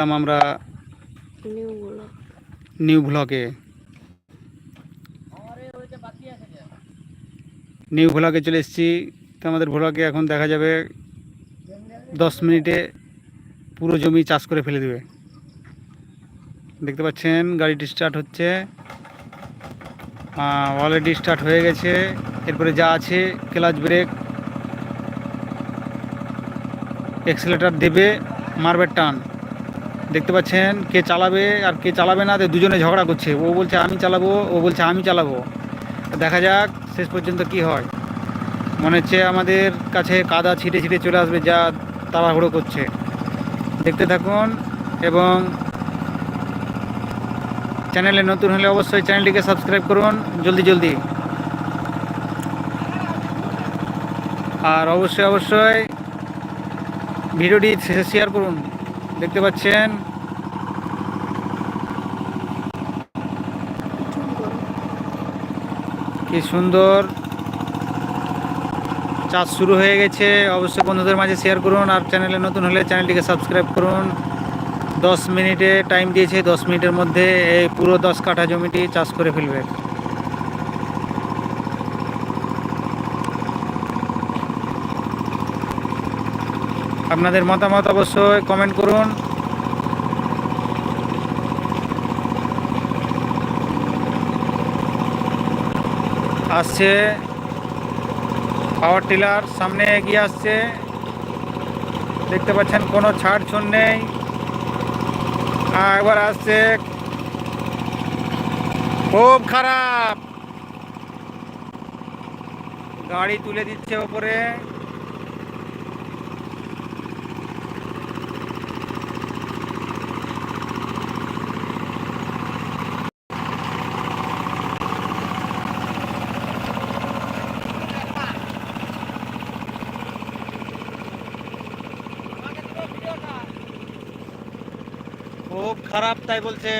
এলাম আমরা নিউ ব্লকে নিউ ব্লকে চলে এসেছি। তো আমাদের ব্লকে এখন দেখা যাবে দশ মিনিটে পুরো জমি চাষ করে ফেলে দেবে। দেখতে পাচ্ছেন গাড়িটি স্টার্ট হচ্ছে। অলরেডি স্টার্ট হয়ে গেছে। এরপরে যা আছে ক্লাচ ব্রেক এক্সেলেটার দেবে মারবে টান। দেখতে পাচ্ছেন কে চালাবে আর কে চালাবে না দুজনে ঝগড়া করছে। ও বলছে, আমি চালাবো। ও বলছে, আমি চালাবো। দেখা যাক শেষ পর্যন্ত কি হয়। মনে হচ্ছে আমাদের কাছে কাদা ছিটে ছিটে চলে আসবে, যা তাড়াহুড়ো করছে। দেখতে থাকুন এবং চ্যানেলে নতুন হলে অবশ্যই চ্যানেলটিকে সাবস্ক্রাইব করুন জলদি জলদি। আর অবশ্যই অবশ্যই ভিডিওটি শেয়ার করুন। দেখতে পাচ্ছেন? কি সুন্দর। চাষ শুরু হয়ে গেছে। অবশ্যই বন্ধুদের মাঝে শেয়ার করুন আর চ্যানেলে নতুন হলে চ্যানেলটিকে সাবস্ক্রাইব করুন। দশ মিনিটে টাইম দিয়েছে, দশ মিনিটের মধ্যে এই পুরো দশ কাঠা জমিটি চাষ করে ফেলবে। আপনাদের মতামত অবশ্যই কমেন্ট করুন। আসছে পাওয়ার টিলার সামনে এগিয়ে আসছে। দেখতে পাচ্ছেন কোনো ছাড় ছুন নেই একবার আসছে খুব খারাপ। গাড়ি তুলে দিচ্ছে ওপরে। খুব খারাপ, তাই বলছে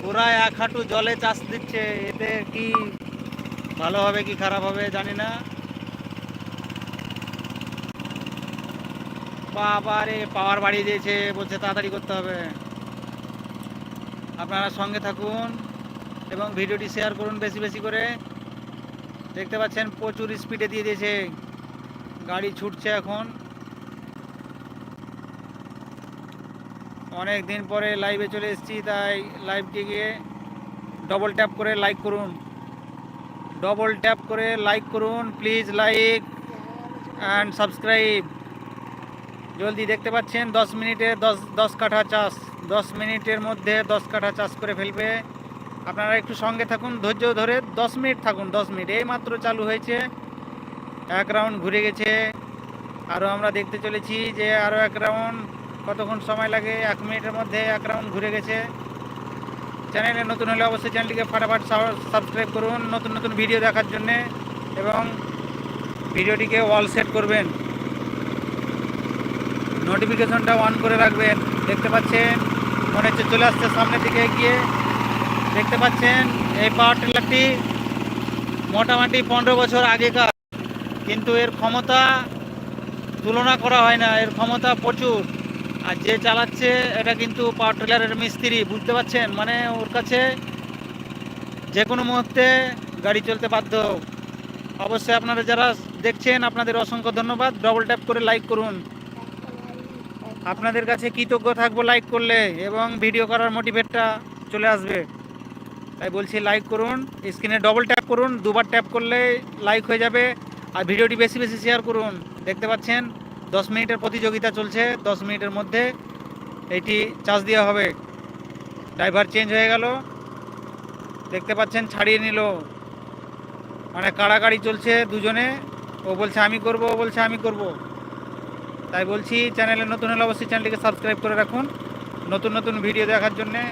পুরা এক হাঁটু জলে চাষ দিচ্ছে, এতে কি ভালো হবে কি খারাপ হবে জানি না। বাবা রে পাওয়ার বাড়িয়ে দিয়েছে, বলছে তাড়াতাড়ি করতে হবে। আপনারা সঙ্গে থাকুন এবং ভিডিওটি শেয়ার করুন বেশি বেশি করে। দেখতে পাচ্ছেন, প্রচুর স্পিডে দিয়ে দিয়েছে। গাড়ি ছুটছে এখন। অনেক দিন পরে লাইভে চলে এসেছি, তাই লাইভটিকে ডবল ট্যাপ করে লাইক করুন। ডবল ট্যাপ করে লাইক করুন প্লিজ লাইক অ্যান্ড সাবস্ক্রাইব জলদি দেখতে পাচ্ছেন, দশ মিনিটে দশ দশ কাঠা চাষ, দশ মিনিটের মধ্যে দশ কাঠা চাষ করে ফেলবে। আপনারা একটু সঙ্গে থাকুন, ধৈর্য ধরে দশ মিনিট থাকুন, দশ মিনিট। এই মাত্র চালু হয়েছে, এক রাউন্ড ঘুরে গেছে। আরও আমরা দেখতে চলেছি যে আরও এক রাউন্ড কতক্ষণ সময় লাগে? এক মিনিটের মধ্যে এক রাউন্ড ঘুরে গেছে। চ্যানেলে নতুন হলে অবশ্যই চ্যানেলটিকে ফাটাফাট সাবস্ক্রাইব করুন, নতুন নতুন ভিডিও দেখার জন্যে এবং ভিডিওটিকে ওয়াল সেট করবেন। নোটিফিকেশনটা অন করে রাখবেন। দেখতে পাচ্ছেন? মনে হচ্ছে চলে আসছে সামনের দিকে গিয়ে দেখতে পাচ্ছেন? এই পাওয়ার টিলারটি মোটামুটি পনেরো বছর আগেকার, কিন্তু এর ক্ষমতা তুলনা করা হয় না। এর ক্ষমতা প্রচুর। আর যে চালাচ্ছে, এটা কিন্তু পাওয়ার টিলারের মিস্ত্রি, বুঝতে পারছেন? মানে ওর কাছে যে কোনো মুহূর্তে গাড়ি চলতে বাধ্য। অবশ্যই আপনারা যারা দেখছেন, আপনাদের অসংখ্য ধন্যবাদ। ডবল ট্যাপ করে লাইক করুন। আপনাদের কাছে কৃতজ্ঞ থাকব লাইক করলে এবং ভিডিও করার মোটিভেটটা চলে আসবে। তাই বলছি লাইক করুন স্ক্রিনে ডবল ট্যাপ করুন, দুবার ট্যাপ করলে লাইক হয়ে যাবে। আর ভিডিওটি বেশি বেশি শেয়ার করুন। দেখতে পাচ্ছেন? দশ মিনিটের প্রতিযোগিতা চলছে, দশ মিনিটের মধ্যে এটি চার্জ দেওয়া হবে। ড্রাইভার চেঞ্জ হয়ে গেল। দেখতে পাচ্ছেন, ছাড়িয়ে নিল। মানে কাড়াকাড়ি চলছে দুজনে। ও বলছে, আমি করব, ও বলছে, আমি করব। তাই বলছি, চ্যানেলে নতুন হলে অবশ্যই চ্যানেলটিকে সাবস্ক্রাইব করে রাখুন। নতুন নতুন ভিডিও দেখার জন্যে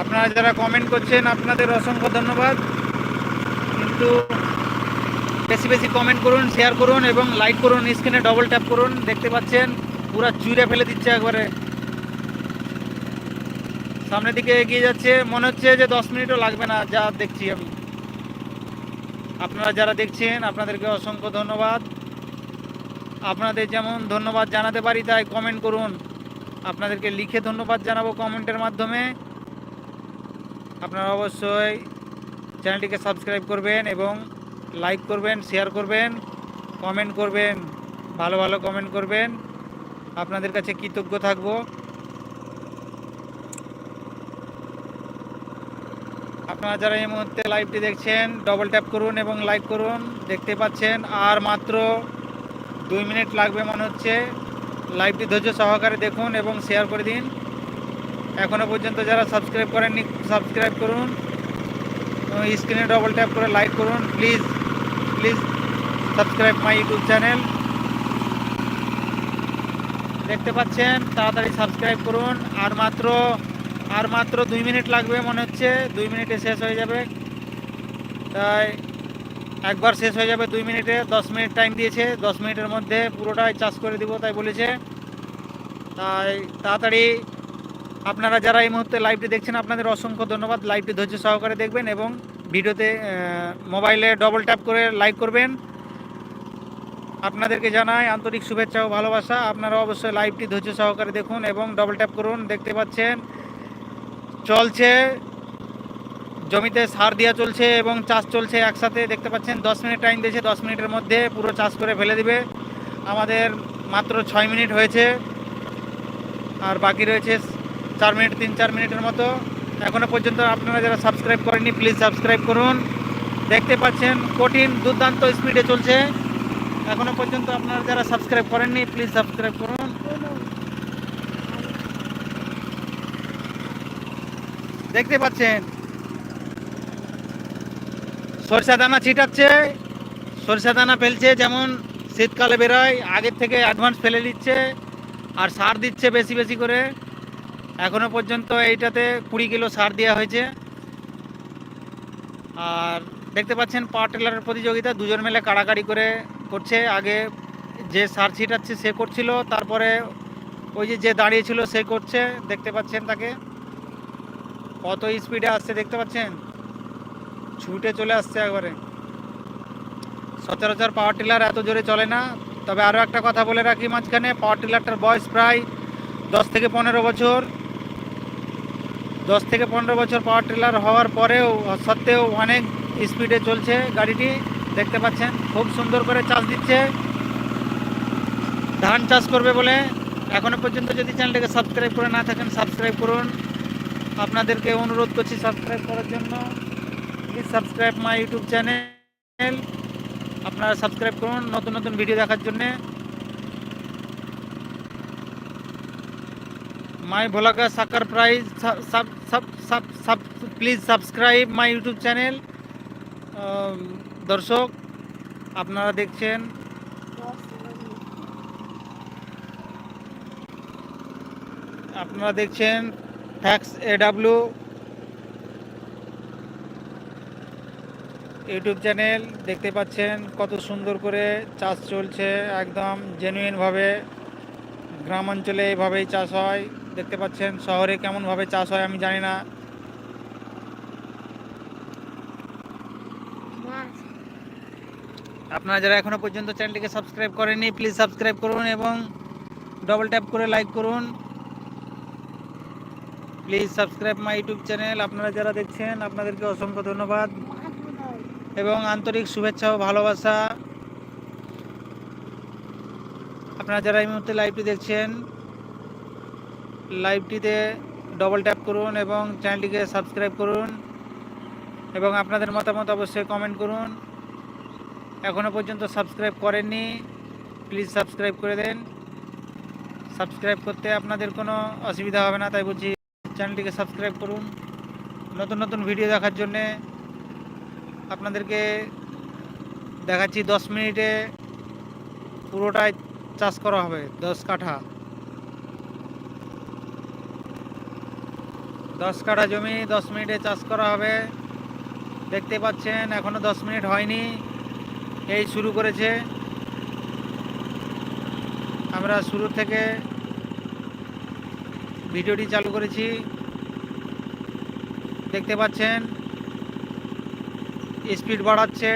আপনারা যারা কমেন্ট করছেন, আপনাদের অসংখ্য ধন্যবাদ। কিন্তু বেশি বেশি কমেন্ট করুন শেয়ার করুন এবং লাইক করুন স্ক্রিনে ডবল ট্যাপ করুন। দেখতে পাচ্ছেন, পুরো চুইরে ফেলে দিচ্ছে একবারে। সামনের দিকে এগিয়ে যাচ্ছে। মনে হচ্ছে যে দশ মিনিটও লাগবে না, যা দেখছি আমি। আপনারা যারা দেখছেন, আপনাদেরকে অসংখ্য ধন্যবাদ। আপনাদের যেমন ধন্যবাদ জানাতে পারি, তাই কমেন্ট করুন। আপনাদেরকে লিখে ধন্যবাদ জানাব কমেন্টের মাধ্যমে। আপনারা অবশ্যই চ্যানেলটিকে সাবস্ক্রাইব করবেন এবং লাইক করবেন, শেয়ার করবেন, কমেন্ট করবেন, ভালো ভালো কমেন্ট করবেন। আপনাদের কাছে কৃতজ্ঞ থাকব। আপনারা যারা এই মুহূর্তে লাইভটি দেখছেন ডবল ট্যাপ করুন এবং লাইক করুন, দেখতে পাচ্ছেন। আর মাত্র দুই মিনিট লাগবে মনে হচ্ছে। লাইভটি ধৈর্য সহকারে দেখুন এবং শেয়ার করে দিন। এখনও পর্যন্ত যারা সাবস্ক্রাইব করেননি সাবস্ক্রাইব করুন। স্ক্রিনে ডবল ট্যাপ করে লাইক করুন। Please please subscribe my YouTube channel দেখতে পাচ্ছেন? তাড়াতাড়ি সাবস্ক্রাইব করুন। আর মাত্র আর মাত্র দুই মিনিট লাগবে মনে হচ্ছে। দুই মিনিটে শেষ হয়ে যাবে। তাই একবার শেষ হয়ে যাবে দুই মিনিটে। দশ মিনিট টাইম দিয়েছে। দশ মিনিটের মধ্যে পুরোটাই চাষ করে দিব তাই বলেছে। তাই তাড়াতাড়ি আপনারা যারা এই মুহূর্তে লাইভটি দেখছেন, আপনাদের অসংখ্য ধন্যবাদ। লাইভটি ধৈর্য সহকারে দেখবেন এবং ভিডিওতে মোবাইলে ডবল ট্যাপ করে লাইক করবেন। আপনাদেরকে জানাই আন্তরিক শুভেচ্ছা ও ভালোবাসা। আপনারা অবশ্যই লাইভটি ধৈর্য সহকারে দেখুন এবং ডবল ট্যাপ করুন। দেখতে পাচ্ছেন, চলছে, জমিতে সার দেওয়া চলছে এবং চাষ চলছে একসাথে। দেখতে পাচ্ছেন, দশ মিনিট টাইম দিয়েছে, দশ মিনিটের মধ্যে পুরো চাষ করে ফেলে দিবে। আমাদের মাত্র ছয় মিনিট হয়েছে। আর বাকি রয়েছে চার মিনিট, তিন, চার মিনিটের মতো। এখনও পর্যন্ত আপনারা যারা সাবস্ক্রাইব করেননি প্লিজ সাবস্ক্রাইব করুন। দেখতে পাচ্ছেন, কঠিন, দুর্দান্ত স্পিডে চলছে। এখনও পর্যন্ত আপনারা যারা সাবস্ক্রাইব করেননি প্লিজ সাবস্ক্রাইব করুন। দেখতে পাচ্ছেন, সরষা দানা ছিটাচ্ছে। সরষা দানা ফেলছে, যেমন শীতকালে বেরোয়, আগের থেকে অ্যাডভান্স ফেলে দিচ্ছে, আর সার দিচ্ছে বেশি বেশি করে। এখনও পর্যন্ত এইটাতে কুড়ি কিলো সার দেওয়া হয়েছে। আর দেখতে পাচ্ছেন পাওয়ার টেলারের প্রতিযোগিতা, দুজন মিলে কাড়াকাড়ি করে করছে। আগে যে সার ছিটাচ্ছে সে করছিল, তারপরে ওই যে যে দাঁড়িয়েছিল সে করছে। দেখতে পাচ্ছেন তাকে। কত স্পিডে আসছে দেখতে পাচ্ছেন? ছুটে চলে আসছে একবারে। সচরাচর পাওয়ার টিলার এত জোরে চলে না। তবে আরও একটা কথা বলে রাখি মাঝখানে, পাওয়ার টিলারটার বয়স প্রায় দশ থেকে পনেরো বছর। দশ থেকে পনেরো বছর পাওয়ার টিলার হওয়ার পরেও, সত্ত্বেও অনেক স্পিডে চলছে গাড়িটি। দেখতে পাচ্ছেন, খুব সুন্দর করে চাষ দিচ্ছে। ধান চাষ করবে বলে এখনও পর্যন্ত যদি চ্যানেলটাকে সাবস্ক্রাইব করে না থাকেন সাবস্ক্রাইব করুন। আপনাদেরকে অনুরোধ করছি সাবস্ক্রাইব করার জন্য। Please subscribe my YouTube channel আপনারা সাবস্ক্রাইব করুন নতুন নতুন ভিডিও দেখার জন্যে। মাই ভোলাকা সাকার prize sub sub sub please subscribe my YouTube channel দর্শক, আপনারা দেখছেন। আপনারা দেখছেন ফ্যাক্স এডাব্লিউ ইউটিউব চ্যানেল দেখতে পাচ্ছেন কত সুন্দর করে চাষ চলছে, একদম জেনুইনভাবে গ্রামাঞ্চলে এইভাবেই চাষ হয়। দেখতে পাচ্ছেন শহরে কেমনভাবে চাষ হয় আমি জানি না। আপনারা যারা এখনও পর্যন্ত চ্যানেলটিকে সাবস্ক্রাইব করেননি প্লিজ সাবস্ক্রাইব করুন এবং ডবল ট্যাপ করে লাইক করুন। Please subscribe my YouTube channel আপনারা যারা দেখছেন, আপনাদেরকে অসংখ্য ধন্যবাদ। এবং আন্তরিক শুভেচ্ছা ও ভালোবাসা। আপনারা যারা এই মুহূর্তে লাইভটি দেখছেন লাইভটিতে ডবল ট্যাপ করুন এবং চ্যানেলটিকে সাবস্ক্রাইব করুন। এবং আপনাদের মতামত অবশ্যই কমেন্ট করুন। এখনও পর্যন্ত সাবস্ক্রাইব করেননি প্লিজ সাবস্ক্রাইব করে দেন। সাবস্ক্রাইব করতে আপনাদের কোনো অসুবিধা হবে না, তাই বলছি চ্যানেলটিকে সাবস্ক্রাইব করুন। নতুন নতুন ভিডিও দেখার জন্যে আপনাদেরকে দেখাচ্ছি দশ মিনিটে পুরোটাই চাষ করা হবে, দশ কাঠা। দশ কাঠা জমি দশ মিনিটে চাষ করা হবে। দেখতে পাচ্ছেন, এখনও দশ মিনিট হয়নি। এই শুরু করেছে। আমরা শুরু থেকে ভিডিওটি চালু করেছি। দেখতে পাচ্ছেন স্পিড বাড়াচ্ছে।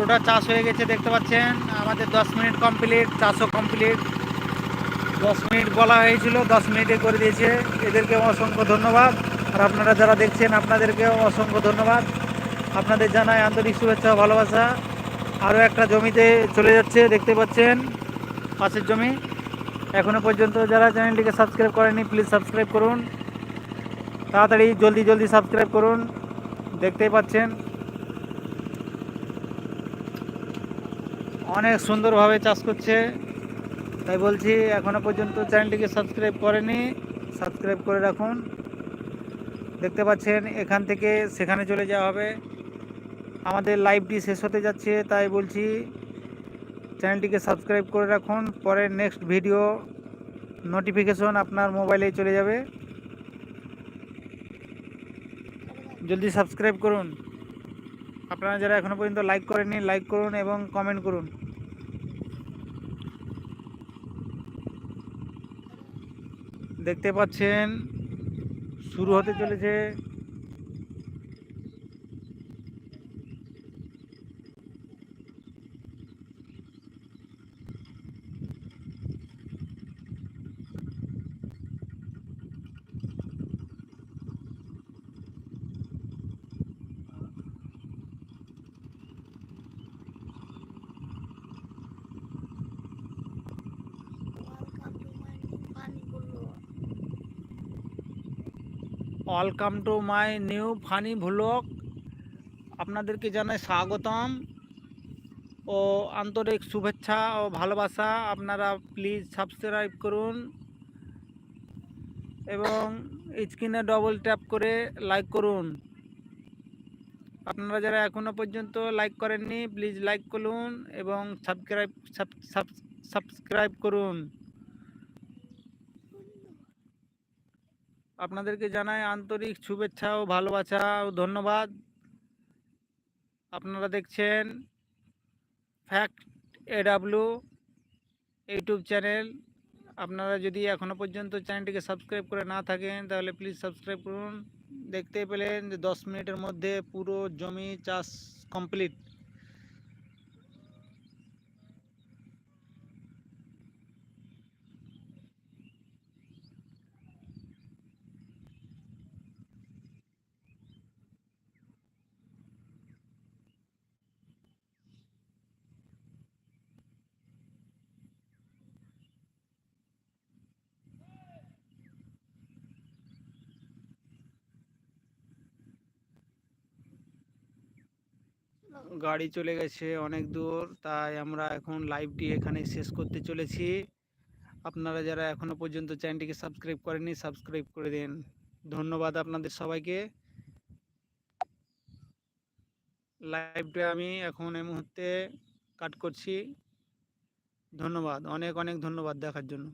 পুরোটা চাষ হয়ে গেছে, দেখতে পাচ্ছেন। আমাদের দশ মিনিট কমপ্লিট চাষও কমপ্লিট দশ মিনিট বলা হয়েছিল, দশ মিনিটে করে দিয়েছে। এদেরকে অসংখ্য ধন্যবাদ। আর আপনারা যারা দেখছেন, আপনাদেরকেও অসংখ্য ধন্যবাদ। আপনাদের জানাই আন্তরিক শুভেচ্ছা ভালোবাসা। আরও একটা জমিতে চলে যাচ্ছে, দেখতে পাচ্ছেন। পাশের জমি। এখনও পর্যন্ত যারা চ্যানেলটিকে সাবস্ক্রাইব করেনি প্লিজ সাবস্ক্রাইব করুন। তাড়াতাড়ি জলদি জলদি সাবস্ক্রাইব করুন। দেখতেই পাচ্ছেন। অনেক সুন্দরভাবে চাষ করছে। তাই বলছি এখনও পর্যন্ত চ্যানেলটিকে সাবস্ক্রাইব করেনি, সাবস্ক্রাইব করে রাখুন। দেখতে পাচ্ছেন, এখান থেকে সেখানে চলে যাওয়া হবে। আমাদের লাইভটি শেষ হতে যাচ্ছে, তাই বলছি, চ্যানেলটিকে সাবস্ক্রাইব করে রাখুন। পরে নেক্সট ভিডিও নোটিফিকেশন আপনার মোবাইলে চলে যাবে। জলদি সাবস্ক্রাইব করুন। আপনারা যারা এখনও পর্যন্ত লাইক করেননি, লাইক করুন এবং কমেন্ট করুন। দেখতে পাচ্ছেন শুরু হতে চলেছে welcome to my new funny vlog. আপনাদেরকে জানাই স্বাগতম। ও আন্তরিক শুভেচ্ছা ও ভালোবাসা। আপনারা প্লিজ সাবস্ক্রাইব করুন এবং স্ক্রিনে ডবল ট্যাপ করে লাইক করুন। আপনারা যারা এখনও পর্যন্ত লাইক করেননি প্লিজ লাইক করুন এবং সাবস্ক্রাইব সাবস্ক্রাইব করুন। আপনাদেরকে জানাই আন্তরিক শুভেচ্ছা ও ভালোবাসা ও ধন্যবাদ। আপনারা দেখছেন ফ্যাক্ট এডাব্লিউ ইউটিউব চ্যানেল। আপনারা যদি এখনও পর্যন্ত চ্যানেলটিকে সাবস্ক্রাইব করে না থাকেন, তাহলে প্লিজ সাবস্ক্রাইব করুন। দেখতে পেলেন যে দশ মিনিটের মধ্যে পুরো জমি চাষ কমপ্লিট। গাড়ি চলে গেছে অনেক দূর। তাই আমরা এখন লাইভটি এখানে শেষ করতে চলেছি। আপনারা যারা এখনও পর্যন্ত চ্যানেলটিকে সাবস্ক্রাইব করেননি সাবস্ক্রাইব করে দিন। ধন্যবাদ আপনাদের সবাইকে। লাইভটা আমি এখন এই মুহূর্তে কাট করছি। ধন্যবাদ, অনেক অনেক ধন্যবাদ দেখার জন্য।